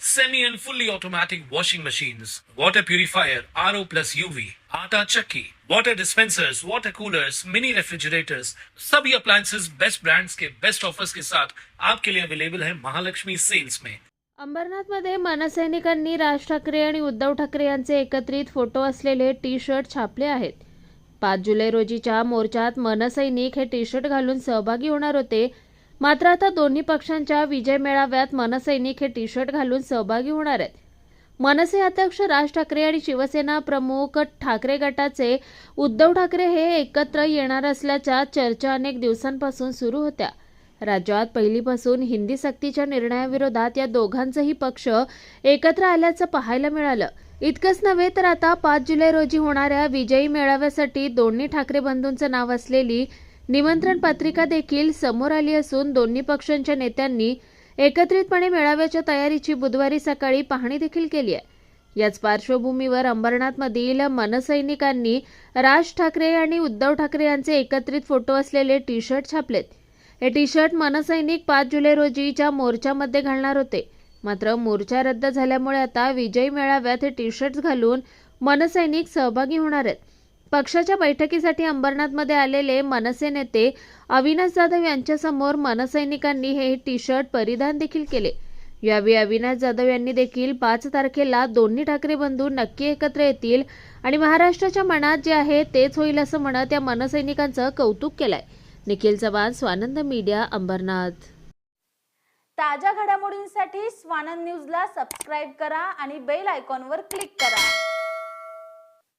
semi and fully automatic washing machines, water purifier, RO plus UV, आटा चक्की, water dispensers, water coolers, mini refrigerators, सभी appliances best brands के best offers के साथ आपके लिए अवेलेबल है महालक्ष्मी सेल्स में अंबरनाथमध्ये मनसैनिकांनी राज ठाकरे आणि उद्धव ठाकरे यांचे एकत्रित फोटो असलेले टी शर्ट छापले आहेत. पाच जुलै रोजीच्या मोर्चात मनसैनिक हे टी शर्ट घालून सहभागी होणार होते मात्र आता दोन्ही पक्षांच्या विजय मेळाव्यात मनसैनिक हे टी शर्ट घालून सहभागी होणार आहेत. मनसे अध्यक्ष राज ठाकरे आणि शिवसेना प्रमुख ठाकरे गटाचे उद्धव ठाकरे हे एकत्र येणार असल्याच्या चर्चा अनेक दिवसांपासून सुरू होत्या. राज्यात पहिलीपासून हिंदी सक्तीच्या निर्णयाविरोधात या दोघांचेही पक्ष एकत्र आल्याचं पाहायला मिळालं. इतकंच नव्हे तर आता पाच जुलै रोजी होणाऱ्या विजयी मेळाव्यासाठी दोन्ही ठाकरे बंधूंचं नाव असलेली निमंत्रण पत्रिका देखील समोर आली असून दोन्ही पक्षांच्या नेत्यांनी एकत्रितपणे मेळाव्याच्या तयारीची बुधवारी सकाळी पाहणी देखील केली आहे. याच पार्श्वभूमीवर अंबरनाथमधील मनसैनिकांनी राज ठाकरे आणि उद्धव ठाकरे यांचे एकत्रित फोटो असलेले टी शर्ट छापलेत. हे टी शर्ट मनसैनिक पाच जुलै रोजीच्या मोर्चामध्ये घालणार होते. मात्र मोर्चा रद्द झाल्यामुळे आता विजयी मेळाव्यात हे टी शर्ट्स घालून मनसैनिक सहभागी होणार आहेत. पक्षाच्या बैठकीसाठी अंबरनाथमध्ये आलेले मनसे नेते अविनाश जाधव यांच्यासमोर मनसैनिकांनी हे टी शर्ट परिधान देखील केले. यावेळी अविनाश जाधव यांनी देखील पाच तारखेला दोन्ही ठाकरे बंधू नक्की एकत्र येतील आणि महाराष्ट्राच्या मनात जे आहे तेच होईल असं म्हणत या मनसैनिकांचं कौतुक केलंय. निखिल चव्हाण स्वानंद मीडिया अंबरनाथ. ताज्या घडामोडींसाठी स्वानंद न्यूजला सबस्क्राईब करा आणि बेल आयकॉनवर क्लिक करा.